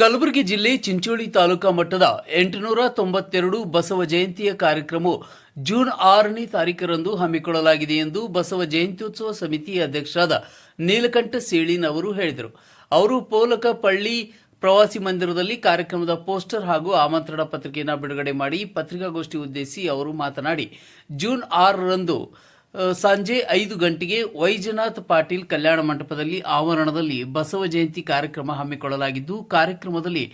ಕಲಬುರಗಿ ಜಿಲ್ಲೆ ಚಿಂಚೋಳಿ ತಾಲೂಕಾ ಮಟ್ಟದ ಎಂಟುನೂರ ತೊಂಬತ್ತೆರಡು ಬಸವ ಜಯಂತಿಯ ಕಾರ್ಯಕ್ರಮವು ಜೂನ್ ಆರನೇ ತಾರೀಕರಂದು ಹಮ್ಮಿಕೊಳ್ಳಲಾಗಿದೆ ಎಂದು ಬಸವ ಜಯಂತ್ಯೋತ್ಸವ ಸಮಿತಿ ಅಧ್ಯಕ್ಷರಾದ ನೀಲಕಂಠ ಸೇಳಿನ್ ಅವರು ಹೇಳಿದರು. ಅವರು ಪೋಲಕಪಳ್ಳಿ ಪ್ರವಾಸಿ ಮಂದಿರದಲ್ಲಿ ಕಾರ್ಯಕ್ರಮದ ಪೋಸ್ಟರ್ ಹಾಗೂ ಆಮಂತ್ರಣ ಪತ್ರಿಕೆಯನ್ನು ಬಿಡುಗಡೆ ಮಾಡಿ ಪತ್ರಿಕಾಗೋಷ್ಠಿ ಉದ್ದೇಶಿಸಿ ಅವರು ಮಾತನಾಡಿ, ಜೂನ್ ಆರರಂದು ಸಂಜೆ ಐದು ಗಂಟೆಗೆ ವೈಜನಾಥ್ ಪಾಟೀಲ್ ಕಲ್ಯಾಣ ಮಂಟಪದಲ್ಲಿ ಆವರಣದಲ್ಲಿ ಬಸವ ಜಯಂತಿ ಕಾರ್ಯಕ್ರಮ ಹಮ್ಮಿಕೊಳ್ಳಲಾಗಿದ್ದು, ಕಾರ್ಯಕ್ರಮದಲ್ಲಿ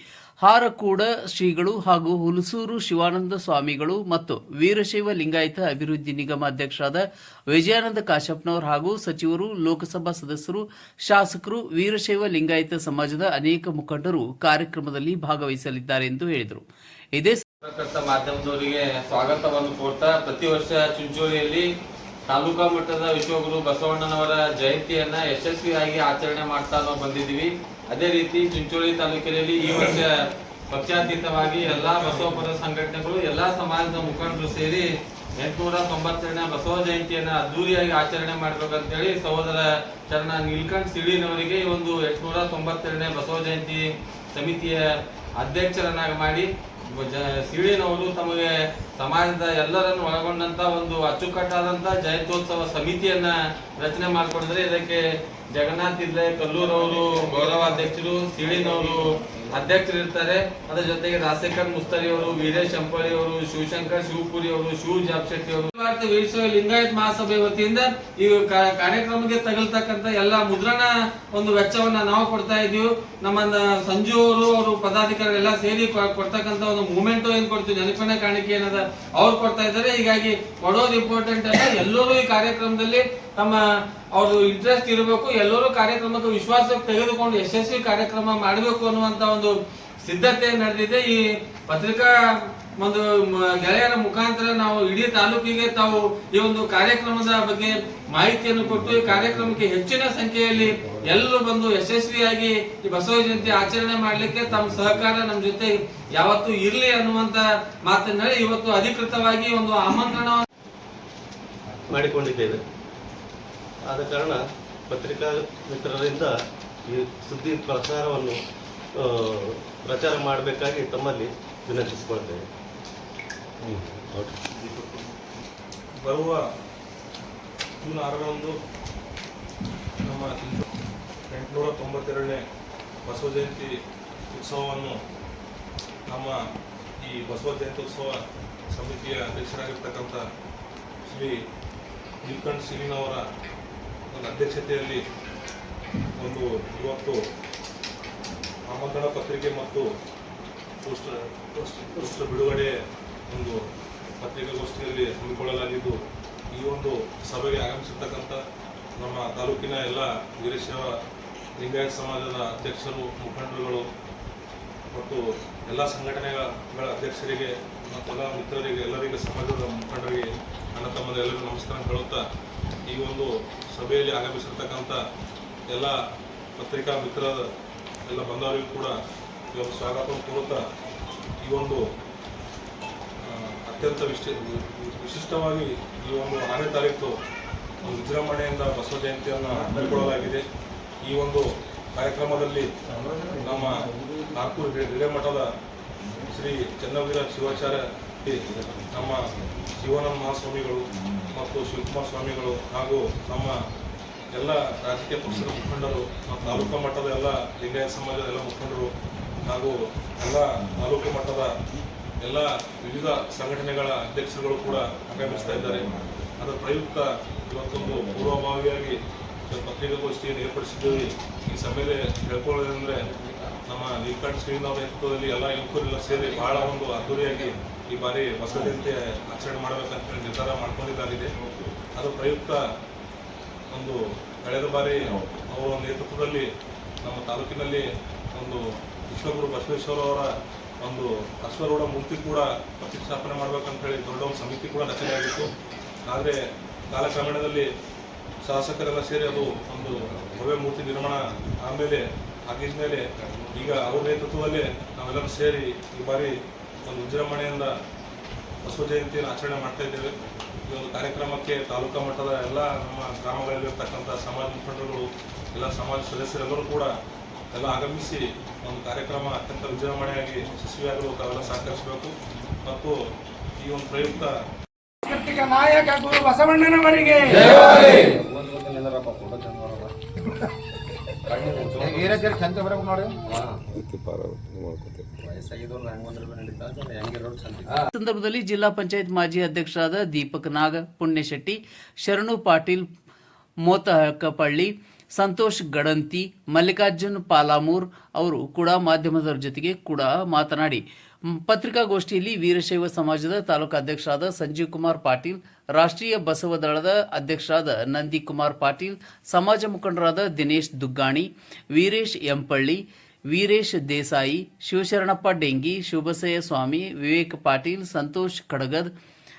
ಹಾರಕೂಡ ಶ್ರೀಗಳು ಹಾಗೂ ಹುಲಸೂರು ಶಿವಾನಂದ ಸ್ವಾಮಿಗಳು ಮತ್ತು ವೀರಶೈವ ಲಿಂಗಾಯತ ಅಭಿವೃದ್ಧಿ ನಿಗಮ ಅಧ್ಯಕ್ಷರಾದ ವಿಜಯಾನಂದ ಕಾಶಪ್ಪನವರ್ ಹಾಗೂ ಸಚಿವರು, ಲೋಕಸಭಾ ಸದಸ್ಯರು, ಶಾಸಕರು, ವೀರಶೈವ ಲಿಂಗಾಯತ ಸಮಾಜದ ಅನೇಕ ಮುಖಂಡರು ಕಾರ್ಯಕ್ರಮದಲ್ಲಿ ಭಾಗವಹಿಸಲಿದ್ದಾರೆ ಎಂದು ಹೇಳಿದರು. ಇದೇ ಮಾಧ್ಯಮದವರಿಗೆ ಸ್ವಾಗತವನ್ನು ಕೋರ್ತಾ ಪ್ರತಿ ವರ್ಷ ಚುಂಚೋಳಿಯಲ್ಲಿ ತಾಲೂಕಾ ಮಟ್ಟದ ವಿಶ್ವಗುರು ಬಸವಣ್ಣನವರ ಜಯಂತಿಯನ್ನ ಯಶಸ್ವಿಯಾಗಿ ಆಚರಣೆ ಮಾಡ್ತಾ ನಾವು ಬಂದಿದ್ದೀವಿ. ಅದೇ ರೀತಿ ಚಿಂಚೋಳಿ ತಾಲೂಕಿನಲ್ಲಿ ಈ ವರ್ಷ ಪಕ್ಷಾತೀತವಾಗಿ ಎಲ್ಲಾ ಬಸವಪರ ಸಂಘಟನೆಗಳು, ಎಲ್ಲಾ ಸಮಾಜದ ಮುಖಂಡರು ಸೇರಿ ಎಂಟುನೂರ ತೊಂಬತ್ತೆರಡನೇ ಬಸವ ಜಯಂತಿಯನ್ನ ಅದ್ದೂರಿಯಾಗಿ ಆಚರಣೆ ಮಾಡ್ಬೇಕಂತೇಳಿ ಸಹೋದರ ಶರಣ ನೀಲ್ಕಂಠ್ ಸಿಡಿನವರಿಗೆ ಈ ಒಂದು ಎಂಟುನೂರ ತೊಂಬತ್ತೆರಡನೇ ಬಸವ ಜಯಂತಿ ಸಮಿತಿಯ ಅಧ್ಯಕ್ಷರನ್ನಾಗಿ ಮಾಡಿ ಸಿಡಿನವರು ತಮಗೆ ಸಮಾಜದ ಎಲ್ಲರನ್ನು ಒಳಗೊಂಡಂತ ಒಂದು ಅಚ್ಚುಕಟ್ಟಾದಂತ ಜಯಂತ್ಯೋತ್ಸವ ಸಮಿತಿಯನ್ನ ರಚನೆ ಮಾಡಿಕೊಂಡಿದ್ರೆ ಇದಕ್ಕೆ ಜಗನ್ನಾಥ್ ಇದ್ಲೆ ಕಲ್ಲೂರವರು ಗೌರವಾಧ್ಯಕ್ಷರು ಸಿಡಿನವರು ಅಧ್ಯಕ್ಷರು ಇರ್ತಾರೆ ಅದರ ಜೊತೆಗೆ ರಾಜಶೇಖರ್ ಮುಸ್ತರಿ ಅವರು, ವೀರೇಶ್ ಅಂಪಳಿ ಅವರು, ಶಿವಶಂಕರ್, ಶಿವಪುರಿ ಅವರು, ಶಿವ ಜಾಬ್ ಶೆಟ್ಟಿ ಅವರು. ಭಾರತ ವೀರಶೈವ ಲಿಂಗಾಯತ್ ಮಹಾಸಭೆ ವತಿಯಿಂದ ಈ ಕಾರ್ಯಕ್ರಮಕ್ಕೆ ತಗಲ್ತಕ್ಕಂತ ಎಲ್ಲಾ ಮುದ್ರಣ ಒಂದು ವೆಚ್ಚವನ್ನ ನಾವು ಕೊಡ್ತಾ ಇದೀವಿ ನಮ್ಮ ಸಂಜು ಅವರು ಅವರು ಪದಾಧಿಕಾರಿ ಎಲ್ಲ ಸೇರಿ ಕೊಡ್ತಕ್ಕಂತ ಒಂದು ಮೂಮೆಂಟ್ ಏನ್ ಕೊಡ್ತೀವಿ? ನೆನಪಿನ ಕಾಣಿಕೆ ಏನದ ಅವ್ರು ಕೊಡ್ತಾ ಇದ್ದಾರೆ. ಹೀಗಾಗಿ ಕೊಡೋದು ಇಂಪಾರ್ಟೆಂಟ್ ಅಲ್ಲ. ಎಲ್ಲರೂ ಈ ಕಾರ್ಯಕ್ರಮದಲ್ಲಿ ತಮ್ಮ ಅವ್ರದ್ದು ಇಂಟ್ರೆಸ್ಟ್ ಇರಬೇಕು, ಎಲ್ಲರೂ ಕಾರ್ಯಕ್ರಮಕ್ಕೆ ವಿಶ್ವಾಸಕ್ಕೆ ತೆಗೆದುಕೊಂಡು ಯಶಸ್ವಿ ಕಾರ್ಯಕ್ರಮ ಮಾಡಬೇಕು ಅನ್ನುವಂತ ಒಂದು ಸಿದ್ಧತೆ ನಡೆದಿದೆ. ಈ ಪತ್ರಿಕಾ ಒಂದು ಗೆಳೆಯರ ಮುಖಾಂತರ ನಾವು ಇಡೀ ತಾಲೂಕಿಗೆ ತಾವು ಈ ಒಂದು ಕಾರ್ಯಕ್ರಮದ ಬಗ್ಗೆ ಮಾಹಿತಿಯನ್ನು ಕೊಟ್ಟು, ಈ ಕಾರ್ಯಕ್ರಮಕ್ಕೆ ಹೆಚ್ಚಿನ ಸಂಖ್ಯೆಯಲ್ಲಿ ಎಲ್ಲರೂ ಬಂದು ಯಶಸ್ವಿಯಾಗಿ ಈ ಬಸವ ಜಯಂತಿ ಆಚರಣೆ ಮಾಡಲಿಕ್ಕೆ ತಮ್ಮ ಸಹಕಾರ ನಮ್ಮ ಜೊತೆ ಯಾವತ್ತು ಇರಲಿ ಅನ್ನುವಂತ ಮಾತನ್ನ ಇವತ್ತು ಅಧಿಕೃತವಾಗಿ ಒಂದು ಆಮಂತ್ರಣ ಮಾಡಿಕೊಂಡಿದ್ದೇವೆ. ಆದ ಕಾರಣ ಪತ್ರಿಕಾ ಮಿತ್ರರಿಂದ ಈ ಸುದ್ದಿ ಪ್ರಸಾರವನ್ನು ಪ್ರಚಾರ ಮಾಡಬೇಕಾಗಿ ತಮ್ಮಲ್ಲಿ ವಿನಂತಿಸಿಕೊಳ್ತೇವೆ ಬರುವ ಜೂನ್ ಆರರಂದು ನಮ್ಮ ಎಂಟುನೂರ ತೊಂಬತ್ತೆರಡನೇ ಬಸವ ಜಯಂತಿ ಉತ್ಸವವನ್ನು ನಮ್ಮ ಈ ಬಸವ ಜಯಂತಿ ಉತ್ಸವ ಸಮಿತಿಯ ಅಧ್ಯಕ್ಷರಾಗಿರ್ತಕ್ಕಂಥ ಶ್ರೀ ನೀಲ್ಕಂಠ್ ಸಿರಿನವರ ಒಂದು ಅಧ್ಯಕ್ಷತೆಯಲ್ಲಿ ಒಂದು ಇವತ್ತು ಆಮಂತ್ರಣ ಪತ್ರಿಕೆ ಮತ್ತು ಪೋಸ್ಟರ್ ಪೋಸ್ಟರ್ ಬಿಡುಗಡೆ ಒಂದು ಪತ್ರಿಕಾಗೋಷ್ಠಿಯಲ್ಲಿ ಹಮ್ಮಿಕೊಳ್ಳಲಾಗಿದ್ದು, ಈ ಒಂದು ಸಭೆಗೆ ಆಗಮಿಸಿರ್ತಕ್ಕಂಥ ನಮ್ಮ ತಾಲೂಕಿನ ಎಲ್ಲ ವೀರಶೈವ ಲಿಂಗಾಯತ ಸಮಾಜದ ಅಧ್ಯಕ್ಷರು, ಮುಖಂಡರುಗಳು ಮತ್ತು ಎಲ್ಲ ಸಂಘಟನೆಗಳ ಅಧ್ಯಕ್ಷರಿಗೆ ಮತ್ತೆಲ್ಲ ಮಿತ್ರರಿಗೆ, ಎಲ್ಲರಿಗೆ, ಸಮಾಜದ ಮುಖಂಡರಿಗೆ ನನ್ನ ತಮ್ಮದ ಎಲ್ಲರಿಗೂ ನಮಸ್ಕಾರ ಹೇಳುತ್ತಾ ಈ ಒಂದು ಸಭೆಯಲ್ಲಿ ಆಗಮಿಸಿರ್ತಕ್ಕಂಥ ಎಲ್ಲ ಪತ್ರಿಕಾ ಮಿತ್ರ ಎಲ್ಲ ಬಂದವರಿಗೂ ಕೂಡ ಈ ಒಂದು ಸ್ವಾಗತ ಕೋರುತ್ತಾ ಈ ಒಂದು ಅತ್ಯಂತ ವಿಶಿ, ವಿಶಿಷ್ಟವಾಗಿ ಈ ಒಂದು ಆರನೇ ತಾರೀಕು ವಿಜೃಂಭಣೆಯಿಂದ ಬಸವ ಜಯಂತಿಯನ್ನು ಹಮ್ಮಿಕೊಳ್ಳಲಾಗಿದೆ. ಈ ಒಂದು ಕಾರ್ಯಕ್ರಮದಲ್ಲಿ ನಮ್ಮ ನಾಗ್ಪುರ್ ಹಿರೇಮಠದ ಶ್ರೀ ಚನ್ನವೀರ ಶಿವಾಚಾರ್ಯ, ನಮ್ಮ ಶಿವಾನಂದ ಮಹಾಸ್ವಾಮಿಗಳು ಮತ್ತು ಶಿವಕುಮಾರ್ ಸ್ವಾಮಿಗಳು ಹಾಗೂ ನಮ್ಮ ಎಲ್ಲ ರಾಜಕೀಯ ಪಕ್ಷದ ಮುಖಂಡರು ಮತ್ತು ತಾಲೂಕು ಮಟ್ಟದ ಎಲ್ಲ ಲಿಂಗಾಯತ ಸಮಾಜದ ಎಲ್ಲ ಮುಖಂಡರು ಹಾಗೂ ಎಲ್ಲ ತಾಲೂಕು ಮಟ್ಟದ ಎಲ್ಲ ವಿವಿಧ ಸಂಘಟನೆಗಳ ಅಧ್ಯಕ್ಷರುಗಳು ಕೂಡ ಆಗಮಿಸ್ತಾ ಇದ್ದಾರೆ. ಅದರ ಪ್ರಯುಕ್ತ ಇವತ್ತೊಂದು ಪೂರ್ವಭಾವಿಯಾಗಿ ಪತ್ರಿಕಾಗೋಷ್ಠಿಯನ್ನು ಏರ್ಪಡಿಸಿದ್ದೀವಿ. ಈ ಸಭೆಯಲ್ಲಿ ಹೇಳ್ಕೊಳ್ಳೋದಂದರೆ ನಮ್ಮ ನೀಲ್ಕಂಠ ಶ್ರೀನಾಥ ನೇತೃತ್ವದಲ್ಲಿ ಎಲ್ಲ ಯುವಕರೆಲ್ಲ ಸೇರಿ ಬಹಳ ಒಂದು ಅದ್ದೂರಿಯಾಗಿ ಈ ಬಾರಿ ಹೊಸದಂತೆ ಆಚರಣೆ ಮಾಡಬೇಕಂತ ನಿರ್ಧಾರ ಮಾಡ್ಕೊಂಡಿದ್ದಾಗಿದೆ. ಅದು ಪ್ರಯುಕ್ತ ಒಂದು ಕಳೆದ ಬಾರಿ ಅವರ ನೇತೃತ್ವದಲ್ಲಿ ನಮ್ಮ ತಾಲೂಕಿನಲ್ಲಿ ಒಂದು ವಿಶ್ವಗುರು ಬಸವೇಶ್ವರ ಅವರ ಒಂದು ಅಶ್ವರೂಢ ಮೂರ್ತಿ ಕೂಡ ಪ್ರತಿಷ್ಠಾಪನೆ ಮಾಡಬೇಕಂತ ಹೇಳಿ ದೊಡ್ಡ ಒಂದು ಸಮಿತಿ ಕೂಡ ರಚನೆಯಾಗಿತ್ತು ಆದರೆ ಕಾಲಕ್ರಮೇಣದಲ್ಲಿ ಶಾಸಕರೆಲ್ಲ ಸೇರಿ ಅದು ಒಂದು ಭವ್ಯ ಮೂರ್ತಿ ನಿರ್ಮಾಣ ಆಮೇಲೆ ಆಗಿದ್ದ ಮೇಲೆ ಈಗ ಅವ್ರ ನೇತೃತ್ವದಲ್ಲಿ ನಾವೆಲ್ಲರೂ ಸೇರಿ ಈ ಬಾರಿ ಒಂದು ವಿಜೃಂಭಣೆಯಿಂದ ಬಸವ ಜಯಂತಿಯನ್ನು ಆಚರಣೆ ಮಾಡ್ತಾ ಇದ್ದೇವೆ. ಈ ಒಂದು ಕಾರ್ಯಕ್ರಮಕ್ಕೆ ತಾಲೂಕಾ ಮಟ್ಟದ ಎಲ್ಲ ನಮ್ಮ ಗ್ರಾಮಗಳಲ್ಲಿರ್ತಕ್ಕಂಥ ಸಮಾಜ ಮುಖಂಡರುಗಳು ಎಲ್ಲ ಸಮಾಜ ಸದಸ್ಯರೆಲ್ಲರೂ ಕೂಡ ಎಲ್ಲ ಆಗಮಿಸಿ ಒಂದು ಕಾರ್ಯಕ್ರಮ ಅತ್ಯಂತ ವಿಜೃಂಭಣೆಯಾಗಿ ಯಶಸ್ವಿಯಾಗಲು ತಾವೆಲ್ಲ ಸಹಕರಿಸಬೇಕು. ಮತ್ತು ಈ ಒಂದು ಪ್ರಯುಕ್ತ ನಾಯಕ ಗುರು ಬಸವಣ್ಣನವರಿಗೆ. ಈ ಸಂದರ್ಭದಲ್ಲಿ ಜಿಲ್ಲಾ ಪಂಚಾಯತ್ ಮಾಜಿ ಅಧ್ಯಕ್ಷರಾದ ದೀಪಕ್ ನಾಗ ಪುಣ್ಯಶೆಟ್ಟಿ ಶರಣು ಪಾಟೀಲ್ ಮೋತಹಕಪಳ್ಳಿ ಸಂತೋಷ್ ಗಡಂತಿ, ಮಲ್ಲಿಕಾರ್ಜುನ್ ಪಾಲಾಮೂರ್ ಅವರು ಕೂಡ ಮಾಧ್ಯಮದವರ ಜೊತೆಗೆ ಕೂಡ ಮಾತನಾಡಿ ಪತ್ರಿಕಾಗೋಷ್ಠಿಯಲ್ಲಿ ವೀರಶೈವ ಸಮಾಜದ ತಾಲೂಕು ಅಧ್ಯಕ್ಷರಾದ ಸಂಜೀವ್ ಕುಮಾರ್ ಪಾಟೀಲ್, ರಾಷ್ಟ್ರೀಯ ಬಸವ ದಳದ ಅಧ್ಯಕ್ಷರಾದ ನಂದಿ ಕುಮಾರ್ ಪಾಟೀಲ್, ಸಮಾಜ ಮುಖಂಡರಾದ ದಿನೇಶ್ ದುಗ್ಗಾಣಿ, ವೀರೇಶ್ ಎಂಪಳ್ಳಿ, ವೀರೇಶ್ ದೇಸಾಯಿ, ಶಿವಶರಣಪ್ಪ ಡೆಂಗಿ, ಶಿವಬಸಯ್ಯ ಸ್ವಾಮಿ, ವಿವೇಕ್ ಪಾಟೀಲ್, ಸಂತೋಷ್ ಕಡಗದ್,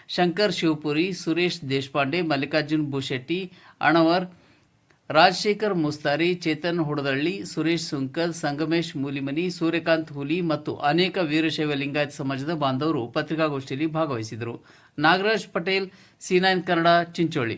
ಶಂಕರ್ ಶಿವಪುರಿ, ಸುರೇಶ್ ದೇಶಪಾಂಡೆ, ಮಲ್ಲಿಕಾರ್ಜುನ್ ಭೂಶೆಟ್ಟಿ ಅಣವರ್ ರಾಜಶೇಖರ್ ಮುಸ್ತಾರಿ, ಚೇತನ್ ಹುಡದಳ್ಳಿ, ಸುರೇಶ್ ಸುಂಕಲ್, ಸಂಗಮೇಶ್ ಮೂಲಿಮನಿ, ಸೂರ್ಯಕಾಂತ್ ಹುಲಿ ಮತ್ತು ಅನೇಕ ವೀರಶೈವ ಲಿಂಗಾಯತ್ ಸಮಾಜದ ಬಾಂಧವರು ಪತ್ರಿಕಾಗೋಷ್ಠಿಯಲ್ಲಿ ಭಾಗವಹಿಸಿದರು ನಾಗರಾಜ್ ಪಟೇಲ್, ಸಿ ನೈನ್ ಕನ್ನಡ, ಚಿಂಚೋಳಿ.